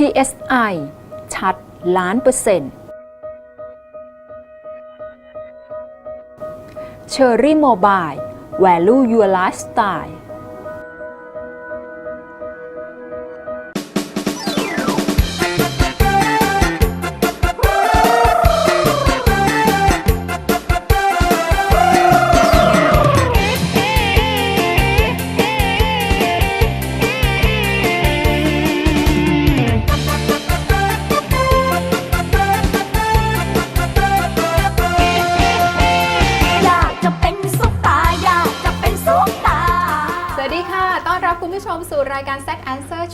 PSI ชัดล้านเปอร์เซ็นต์ Cherry Mobile Value Your Lifestyle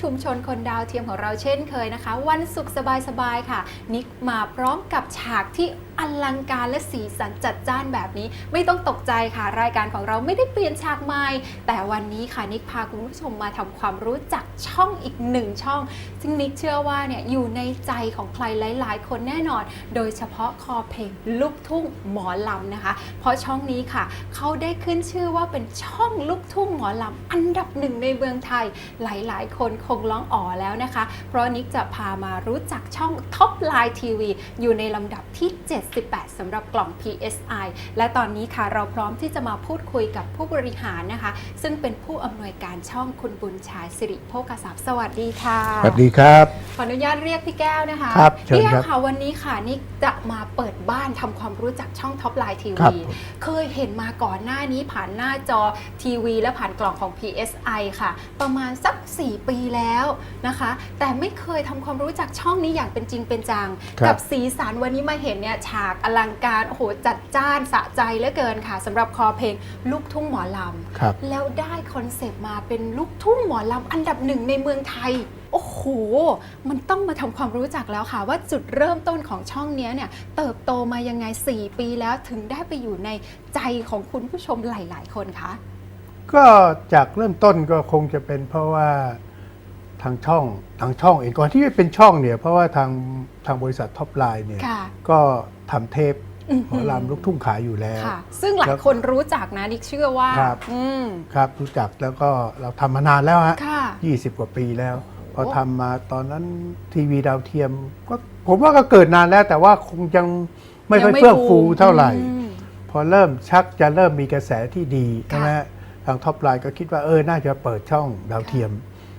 ชุมชนคนดาวเทียมของเราเช่นเคยนะคะ วันศุกร์สบายๆค่ะ นิกมาพร้อมกับฉากที่อลังการและสีสันจัดจ้านแบบนี้ ไม่ต้องตกใจค่ะ รายการของเราไม่ได้เปลี่ยนฉากใหม่ แต่วันนี้ค่ะนิกพาคุณผู้ชมมาทำความรู้จักช่องอีกหนึ่งช่อง ซึ่งนิกเชื่อว่าเนี่ยอยู่ในใจของใครหลาย ๆ คนแน่นอน โดยเฉพาะคอเพลงลูกทุ่งหมอลำนะคะ เพราะช่องนี้ค่ะเขาได้ขึ้นชื่อว่าเป็นช่องลูกทุ่งหมอลำอันดับหนึ่งในเมืองไทยหลาย ๆ คนคงร้องอ๋อแล้วนะคะ เพราะนิกจะพามารู้จักช่องท็อปไลน์ทีวีอยู่ในลำดับที่ 78สำหรับกล่อง PSI และตอนนี้ค่ะเราพร้อมที่จะมาพูดคุยกับผู้บริหารนะคะ ซึ่งเป็นผู้อำนวยการช่องคุณบุญชายสิริโภคทรัพย์สวัสดีค่ะ สวัสดีครับ ขออนุญาตเรียกพี่แก้วนะคะครับเชิญพี่แก้ครัวบค่ะวันนี้ค่ะนิกจะมาเปิดบ้านทำความรู้จักช่องท็อปไลน์ทีครัวีบผม เคยเห็นมาก่อนหน้านี้ผ่านหน้าจอทีวี และผ่านกล่องของ PSI ค่ะ ประมาณสัก 4 ปีแล้วนะคะ แต่ไม่เคยทำความรู้จักช่องนี้อย่างเป็นจริงเป็นจัง ครับกับสีสันวันนี้มาเห็นเนี่ยฉากอลังการโอ้โหจัดจ้านสะใจเหลือเกินค่ะสำหรับคอเพลงลูกทุ่งหมอลำครับ แล้วได้คอนเซปต์มาเป็นลูกทุ่งหมอลำอันดับหนึ่งในเมืองไทย โอ้โห มันต้องมาทำความรู้จักแล้วค่ะ ว่าจุดเริ่มต้นของช่องเนี้ยเนี่ยเติบโตมายังไง 4 ปีแล้วถึงได้ไปอยู่ในใจของคุณผู้ชมหลาย ๆ คนคะ ก็จากเริ่มต้นก็คงจะเป็นเพราะว่าทางช่องทางช่องเองก่อนที่จะเป็นช่องเนี่ย เพราะว่าทางทางบริษัทท็อปไลน์เนี่ย ค่ะก็ทำเทปอื้อหหืมอ อลำลูกทุ่งขายอยู่แล้ว ค่ะ ซึ่งหลายคนรู้จักนะดิกเชื่อว่า ครับ อืม ครับรู้จักแล้วก็เราทำมานานแล้วฮะค่ะ 20 กว่าปีแล้ว พอโอ้ทำมาตอนนั้นทีวีดาวเทียมก็ผมว่าก็เกิดนานแล้ว แต่ว่าคงยังไม่ค่อยยังไม่เฟื่องฟูบูมเท่าไหร่ อืม พอเริ่มชักจะเริ่มมีกระแสที่ดีค่ะ ใช่ไหมฮะทางท็อปไลน์ก็คิดว่าเออ น่าจะเปิดช่องดาวเทียม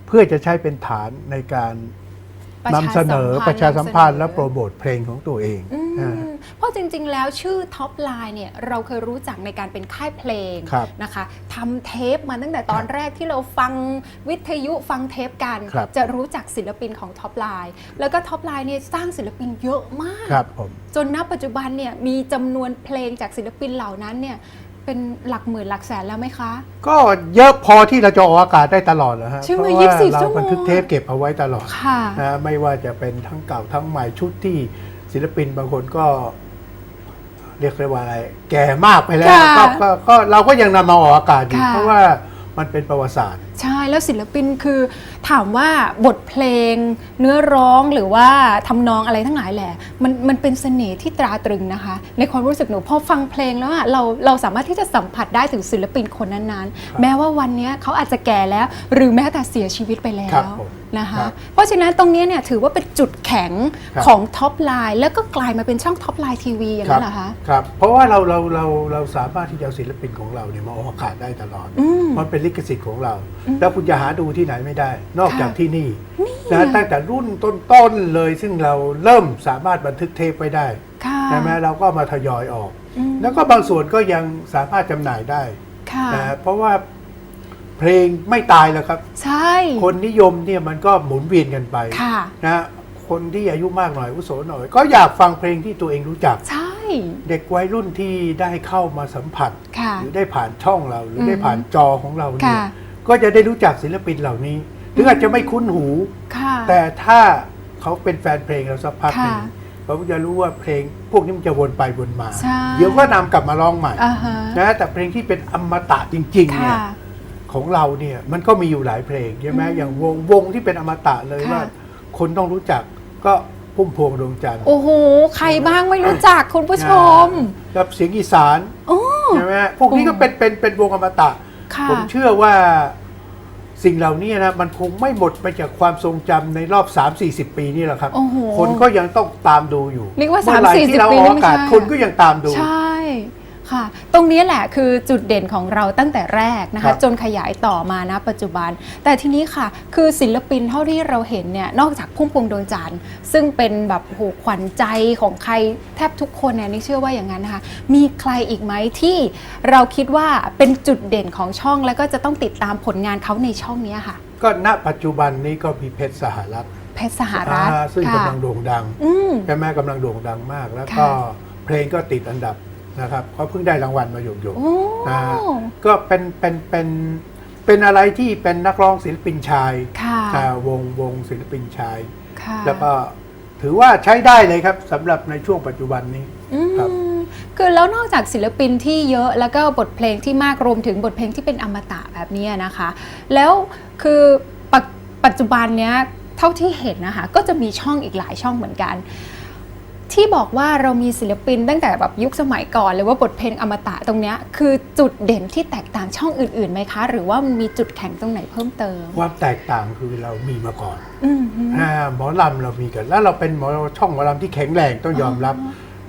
เพื่อจะใช้เป็นฐานในการประนำชาเสนอสัมพันธ์ประชาสัมพันธ์นำเสนอและโปรโมทเพลงของตัวเองอืมนะฮะเพราะจริง ๆ แล้วชื่อท็อปไลน์เนี่ยเราเคยรู้จักในการเป็นค่ายเพลงครับนะคะทำเทปมาตั้งแต่ตอนครับแรกที่เราฟังวิทยุฟังเทปกันครับจะรู้จักศิลปินของท็อปไลน์แล้วก็ท็อปไลน์เนี่ยสร้างศิลปินเยอะมากครับผมจนณปัจจุบันเนี่ยมีจำนวนเพลงจากศิลปินเหล่านั้นเนี่ย เป็นหลักหมื่นหลักแสนแล้วไหมคะ ก็เยอะพอที่เราจะออกอากาศได้ตลอดเลยฮะใช่ไหมเพราะว่า24เราชั่วโมง บันทึกเทปเก็บเอาไว้ตลอดค่ะ นะไม่ว่าจะเป็นทั้งเก่าทั้งใหม่ชุดที่ศิลปินบางคนก็ เรียกได้ว่าอะไร แก่มากไปแล้วค่ะก็ก็ก็เราก็ยังนำมาออกอากาศอยู่ค่ะ เพราะว่ามันเป็นประวัติศาสตร์ ใช่แล้วศิลปินคือ ถามว่าบทเพลง เนื้อร้องหรือว่าทำนองอะไรทั้งหลายแหละมันมันเป็นเสน่ห์ที่ตราตรึงนะคะ ในความรู้สึกหนูพอฟังเพลงแล้วอะเราเราสามารถที่จะสัมผัสได้ถึงศิลปินคนนั้นๆ แม้ว่าวันเนี้ยเขาอาจจะแก่แล้ว หรือแม้แต่เสียชีวิตไปแล้ครับวผมนะคะครับเพราะฉะนั้นตรงเนี้ยเนี่ยถือว่าเป็นจุดแข็งครับของท็อปไลน์แล้วก็กลายมาเป็นช่องท็อปไลน์ทีวีอย่างนั้นเหรอคะครับเพราะว่าเราเราเราเราสามารถที่จะเอาศิลปินของเราเนี่ยมาออกอากาศได้ตลอดอืมมันเป็นลิขสิทธิ์ของเรา แล้วคุณจะหาดูที่ไหนไม่ได้นอกจากค่ะที่นี่นะตั้งแต่รุ่นต้นๆเลย ซึ่งเราเริ่มสามารถบันทึกเทปไว้ได้ค่ะใช่ไหมเราก็มาทยอยออกอืมแล้วก็บางส่วนก็ยังสามารถจำหน่ายได้ค่ะนะเพราะว่าเพลงไม่ตายแล้วครับ ใช่ คนนิยมเนี่ยมันก็หมุนเวียนกันไปค่ะนะคนที่อายุมากหน่อยอาวุโสหน่อย ก็อยากฟังเพลงที่ตัวเองรู้จัก ใช่ เด็กวัยรุ่นที่ได้เข้ามาสัมผัสค่ะหรือได้ผ่านช่องเรา หรือได้อืมผ่านจอของเราเนี่ยค่ะก็จะได้รู้จักศิลปินเหล่านี้ หรืออาจจะไม่คุ้นหู ค่ะ แต่ถ้าเขาเป็นแฟนเพลงเราสักพักหนึ่งค่ะเขาจะรู้ว่าเพลงพวกนี้มันจะวนไปวนมา ใช่เดี๋ยวก็นำกลับมาร้องใหม่อ่าฮะ นะแต่เพลงที่เป็นอมตะจริงๆเนี่ค่ะ ย ของเราเนี่ยมันก็มีอยู่หลายเพลงใช่ไหมอืมอย่างวงวงที่เป็นอมตะเลยค่ะ ว่า คนต้องรู้จักก็พุ่มพวงดวงจันทร์โอ้โห ใครบ้างไม่รู้จักคุณผู้ชมกับเสียงอีสานโอ้ ใช่ไหมพวกนี้ก็เป็นเป็นเป็นวงอมตะ ค่ะ ผมเชื่อว่า สิ่งเหล่านี้นะมันคงไม่หมดไปจากความทรงจำในรอบ 3-40 ปีนี่แหละครับ โอ้โหคนก็ยังต้องตามดูอยู่เรียกว่าเมื่อไหร่3-40ที่เราปีอนี่อกไม่อากาศใช่ คนก็ยังตามดู ใช่ ค่ะ ตรงนี้แหละคือจุดเด่นของเราตั้งแต่แรกนะครัคะ บจนขยายต่อมานะปัจจุบัน แต่ทีนี้ค่ะ คือศิลปินเท่าที่เราเห็นเนี่ยนอกจากพุ่มพวงดวงจันทร์ซึ่งเป็นแบบโหขวัญใจของใครแทบทุกคนเนี่ยนี่เชื่อว่าอย่างนั้นนะคะ มีใครอีกไหมที่เราคิดว่าเป็นจุดเด่นของช่องแล้วก็จะต้องติดตามผลงานเขาในช่องเนี้ยค่ะ ก็ณปัจจุบันนี้ก็มีเพชรสหรัฐเพชรสหรัฐอ่าซึ่งค่ะกำลังโด่งดังอืม ใช่ไหมกำลังโด่งดังมาก แล้วค่ะก็เพลงก็ติดอันดับ นะครับเขาเพิ่งได้รางวัลมาหยกโอ้ๆนะฮะก็เป็นเป็นเป็นเป็นอะไรที่เป็นนักร้องศิลปินชายค่ะอ่าวงวงศิลปินชายค่ะแล้วก็ถือว่าใช้ได้เลยครับสำหรับในช่วงปัจจุบันนี้อืมครับคือแล้วนอกจากศิลปินที่เยอะแล้วก็บทเพลงที่มากรวมถึงบทเพลงที่เป็นอมตะแบบนี้นะคะ แล้วคือปัจปัจจุบันเนี้ยเท่าที่เห็นนะคะ ก็จะมีช่องอีกหลายช่องเหมือนกัน ที่บอกว่าเรามีศิลปินตั้งแต่แบบยุคสมัยก่อนเลยว่าบทเพลงอมตะตรงเนี้ยคือจุดเด่นที่แตกต่างช่องอื่นๆไหมคะ หรือว่ามันมีจุดแข็งตรงไหนเพิ่มเติม ความแตกต่างคือเรามีมาก่อนอืมฮึอ่าหมอลำเรามีกัน แล้วเราเป็นหมอช่องหมอลำที่แข็งแรงต้องยอมรับ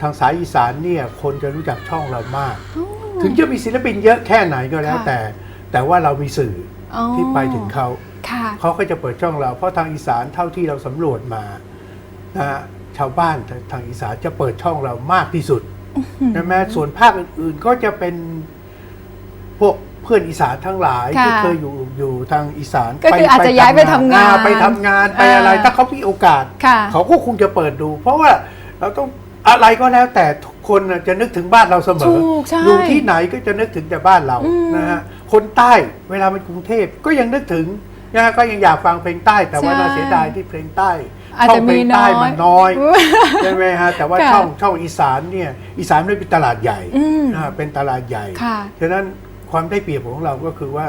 ทางสายอีสานเนี่ยคนจะรู้จักช่องเรามากอ๋อถึงจะมีศิลปินเยอะแค่ไหนก็แล้วค่ะแต่ แต่ว่าเรามีสื่ออ๋อที่ไปถึงเขาค่ะเขาก็จะเปิดช่องเราเพราะทางอีสานเท่าที่เราสำรวจมานะฮะ ชาวบ้านทางอีสานจะเปิดช่องเรามากที่สุดใช่ไหมส่วนภาคอื่นๆก็จะเป็นพวกเพื่อนอีสานทั้งหลายค่ะที่เคยอยู่อยู่ทางอีสานก็คืออาจจะย้ายไปทำงานอ่ไปทำงานไปอะไรอ่าถ้าเขามีโอกาสค่ะเขาก็คงจะเปิดดู เพราะว่าเราต้องอะไรก็แล้วแต่ทุกคนน่ะจะนึกถึงบ้านเราเสมอถูกใช่อยู่ที่ไหนก็จะนึกถึงแต่บ้านเราอืมนะฮะคนใต้เวลามันกรุงเทพก็ยังนึกถึงนะฮะก็ยังอยากฟังเพลงใต้ แต่ว่าใช่น่าเสียดายที่เพลงใต้ อาจช่อจะงเพลมีงน้ใต้อยมันน้อยใช่ไหมฮะแต่ว่าค่ะช่องช่องอีสานเนี่ยอีสานไม่เป็นตลาดใหญ่อืมนะฮะเป็นตลาดใหญ่ค่ะฉะนั้นความได้เปรียบของเราก็คือว่า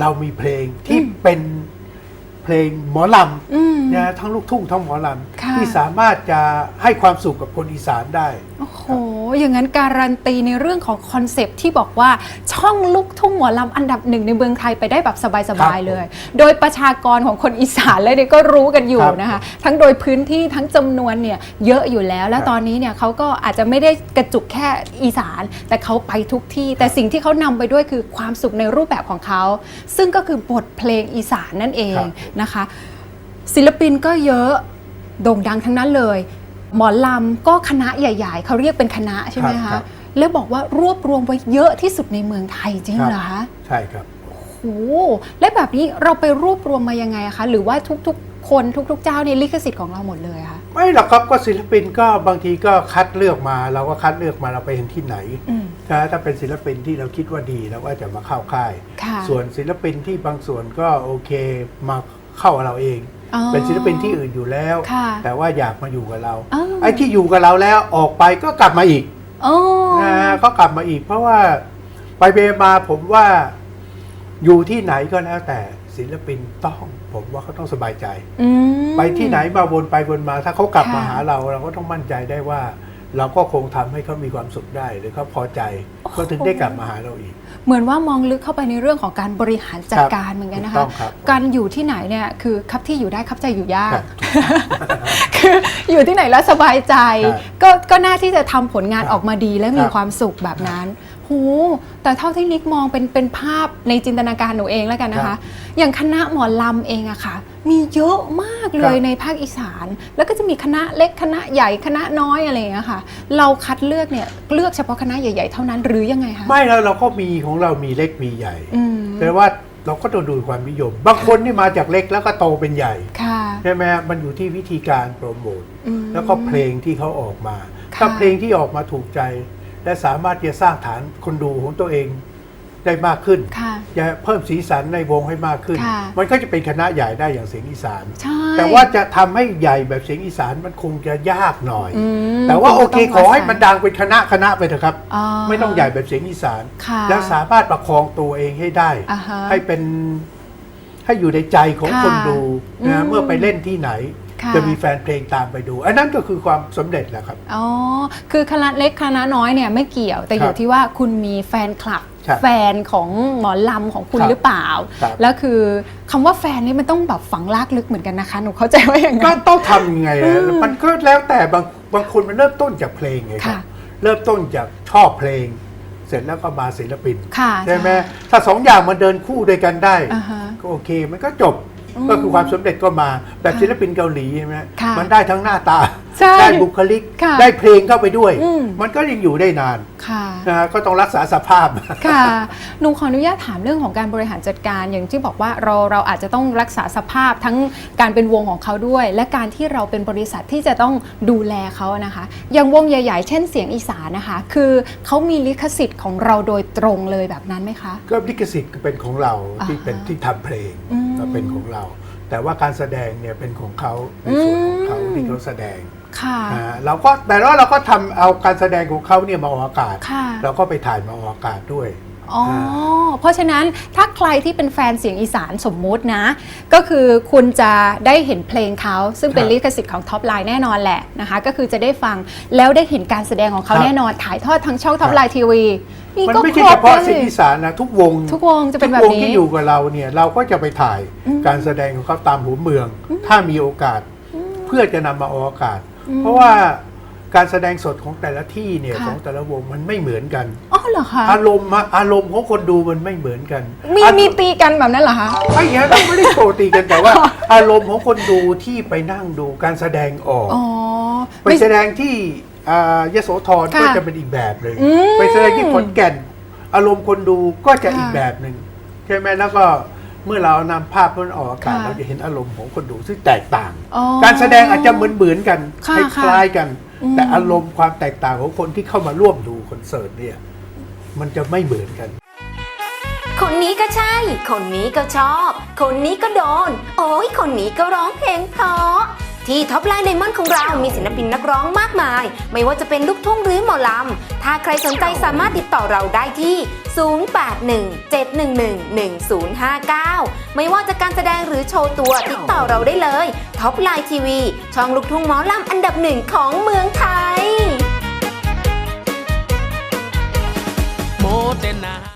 เรามีเพลงที่อืมเป็น เพลงหมอลอืมำนะทั้งลูกทุ่งทั้งหมอลค่ะำที่สามารถจะให้ความสุขกับคนอีสานได้ โอ้โห อย่างนั้นการันตีในเรื่องของคอนเซปต์ที่บอกว่าช่องลูกทุ่งหมอลำอันดับหนึ่งในเมืองไทยไปได้แบบสครับาบยผมๆเลย โดยประชากรของคนอีสานเลยเนี่ยก็รู้กันอยู่ครับนะคะ ทั้งโดยพื้นที่ทั้งจำนวนเนี่ยเยอะอยู่แล้ว และครับตอนนี้เนี่ยเขาก็อาจจะไม่ได้กระจุกแค่อีสาน แต่เขาไปทุกที่ แต่สิ่งที่เขานำไปด้วยคือความสุขในรูปแบบของเขา ซึ่งก็คือบทเพลงอีสานนั่นเองครับนะคะ ศิลปินก็เยอะโด่งดังทั้งนั้นเลย หมอลำก็คณะใหญ่ ๆ เขาเรียกเป็นคณะใช่ไหมครัคะบ แล้วบอกว่ารวบรวมไว้เยอะที่สุดในเมืองไทยจริงครับเหรอคะใช่ครับ โอ้โหและแบบนี้เราไปรวบรวมมายังไงอะคะ หรือว่าทุกๆ คนทุก ๆ เจ้าเนี่ยลิขสิทธิ์ของเราหมดเลยอะคะไม่หรอกครับก็ศิลปินก็บางทีก็คัดเลือกมา เราก็คัดเลือกมาเราไปเห็นที่ไหนอืม นะถ้าเป็นศิลปินที่เราคิดว่าดีเราก็จะมาเข้าค่าย ค่ะ ส่วนศิลปินที่บางส่วนก็โอเคมา เข้ากับเราเองอ๋อเป็นศิลปินที่อื่นอยู่แล้วค่ะแต่ว่าอยากมาอยู่กับเราอ๋อไอ้ที่อยู่กับเราแล้วออกไปก็กลับมาอีกอ๋อนะฮะก็กลับมาอีก เพราะว่าไปเบมาผมว่าอยู่ที่ไหนก็แล้วแต่ศิลปินต้องผมว่าเขาต้องสบายใจอืมไปที่ไหนมาวนไปวนมา ถ้าเขากลับมาค่ะหาเราเราก็ต้องมั่นใจได้ว่า เราก็คงทำให้เขามีความสุขได้หรือเขาพอใจก็ถึงได้กลับมาหาเราอีก เหมือนว่ามองลึกเข้าไปในเรื่องของการบริหารจัดการเหมือนกันนะถูกต้คะองครับการอยู่ที่ไหนเนี่ยคือคับที่อยู่ได้คับใจอยู่ยากครับคืออยู่ที่ไหนแล้วสบายใจใช่ก็ก็น่าที่จะทำผลงานครับออกมาดีและมีครับความสุขแบบนั้น หูแต่เท่าที่นิกมองเป็นเป็นภาพในจินตนาการหนูเองแล้วกันนะครัคะ บอย่างคณะหมอลำเองอะค่ะ มีเยอะมากเลครัยบในภาคอีสาน แล้วก็จะมีคณะเล็กคณะใหญ่คณะน้อยอะไรอย่างเงี้ยค่ะ เราคัดเลือกเนี่ยเลือกเฉพาะคณะใหญ่ๆเท่านั้นหรือยังไงคะไม่แล้วเราก็มีของเรามีเล็กมีใหญ่ อืมแต่ว่าเราก็ต้องดูความนิยม บางคนนี่มาจากเล็กแล้วก็โตเป็นใหญ่ ค่ะใช่ไหมฮะมันอยู่ที่วิธีการโปรโมท อืม แล้วก็เพลงที่เขาออกมา ค่ะถ้าเพลงที่ออกมาถูกใจ และสามารถจะสร้างฐานคนดูของตัวเองได้มากขึ้นค่ะจะเพิ่มสีสันในวงให้มากขึ้นค่ะมันก็จะเป็นคณะใหญ่ได้อย่างเสียงอีสานใช่แต่ว่าจะทำให้ใหญ่แบบเสียงอีสานมันคงจะยากหน่อยอืมแต่ว่าโอเคต้งขอให้าศัยมันดังเป็นคณะคณะไปเถอะครับอ๋อไม่ต้องใหญ่แบบเสียงอีสานค่ะแล้วสามารถประคองตัวเองให้ได้อ่าฮะให้เป็นให้อยู่ในใจของค่ะคนดูอืนะมเมื่อไปเล่นที่ไหนค่ะ จะมีแฟนเพลงตามไปดู อันนั้นก็คือความสำเร็จแหละครับ อ๋อ คือคณะเล็กคณะน้อยเนี่ยไม่เกี่ยว แต่อครัยู่บที่ว่าคุณมีแฟนคลับครับ แฟนของหมอลำของคุณครับหรือเปล่าครับแล้วคือคำว่าแฟนนี่มันต้องแบบฝังลากลึกเหมือนกันนะคะ หนูเข้าใจว่าอย่างก็นั้นต้องทำยังไงอะมันก็แล้วแต่บางบางคนมันเริ่มต้นจากเพลงไงครับค่ะเริ่มต้นจากชอบเพลง เสร็จแล้วก็มาศิลปินค่ะใช่ไหมถ้าสองอย่างมันเดินคู่ด้วยกันได้อ่าฮะก็โอเค มันก็จบ ก็คือความสำเร็จก็มาแบบค่ะศิลปินเกาหลีใช่ไหมค่ะมันได้ทั้งหน้าตาใช่ได้บุคลิกค่ะได้เพลงเข้าไปด้วยอืมมันก็ยังอยู่ได้นานค่ะนะฮะก็ต้องรักษาสภาพค่ะหนูขออนุญาตถามเรื่องของการบริหารจัดการอย่างที่บอกว่าเราเราอาจจะต้องรักษาสภาพทั้งการเป็นวงของเขาด้วย และการที่เราเป็นบริษัทที่จะต้องดูแลเขานะคะ อย่างวงใหญ่ ๆ เช่นเสียงอีสานนะคะ คือเขามีลิขสิทธิ์ของเราโดยตรงเลยแบบนั้นไหมคะ ก็ลิขสิทธิ์ก็เป็นของเราที่อ่าฮะเป็นที่ทำเพลงอื มก็เป็นของเรา แต่ว่าการแสดงเนี่ยเป็นของเขาในส่วนของเขาอืมที่เขาแสดงค่ะ อ่าเราก็แต่ว่าเราก็ทำเอาการแสดงของเขาเนี่ยมาออกอากาศ ค่ะ เราก็ไปถ่ายมาออกอากาศด้วย อ๋อ เพราะฉะนั้นถ้าใครที่เป็นแฟนเสียงอีสานสมมุตินะ ก็คือคุณจะได้เห็นเพลงเขา ซึ่งเป็นครับลิขสิทธิ์ของท็อปไลน์แน่นอนแหละนะคะ ก็คือจะได้ฟังแล้วได้เห็นการแสดงของเขาครับแน่นอน ถ่ายทอดทางช่องท็อปครับไลน์ทีวีนี่มันก็ไม่คใช่รเฉบพาะเลเสียงยอีสานนะทุกวงทุกวงจะเป็นแบบทุกวงนี้ที่อยู่กับเราเนี่ยเราก็จะไปถ่ายอืมการแสดงของเขาตามหัวเมือง ถ้ามีโอกาส เพื่อจะนำมาออกอากาศอืมเพราะว่า การแสดงสดของแต่ละที่เนี่ยค่ะ ของแต่ละวงมันไม่เหมือนกัน อ๋อเหรอคะอารมณ์อะอารมณ์ของคนดูมันไม่เหมือนกันมีอารมีตีกันแบบนั้นเหรอคะ ไม่อย่างนั้นเราไม่ได้โชว์ตีกันแต่ว่า อารมณ์ของคนดูที่ไปนั่งดูการแสดงออก อ๋อไปแสดงที่อ่ายโสธรค่ะก็จะเป็นอีกแบบเลยอืมไปแสดงที่ขอนแก่น อารมณ์คนดูก็จะค่ะอีกแบบหนึ่งใช่ไหมแล้วก็ เมื่อเรานำภาพนั้นออกอากาศค่ะ เราจะเห็นอารมณ์ของคนดูซึ่งแตกต่าง อ๋อ การแสดงอาจจะเหมือนเหมือนๆกันค่ะคล้ายๆกัน อืม แต่อารมณ์ความแตกต่างของคนที่เข้ามาร่วมดูคอนเสิร์ตเนี่ยมันจะไม่เหมือนกัน คนนี้ก็ใช่ คนนี้ก็ชอบ คนนี้ก็โดน โอ้ยคนนี้ก็ร้องเพลงเพราะ ที่ท็อปไลน์ไดมอนด์ของเรามีศิลปินนักร้องมากมาย ไม่ว่าจะเป็นลูกทุ่งหรือหมอลำ ถ้าใครสนใจสามารถติดต่อเราได้ที่ 0817111059 ไม่ว่าจะการแสดงหรือโชว์ตัวติดต่อเราได้เลยท็อปไลน์ทีวีช่องลูกทุ่งหมอลำอันดับหนึ่งของเมืองไทยโมเตนา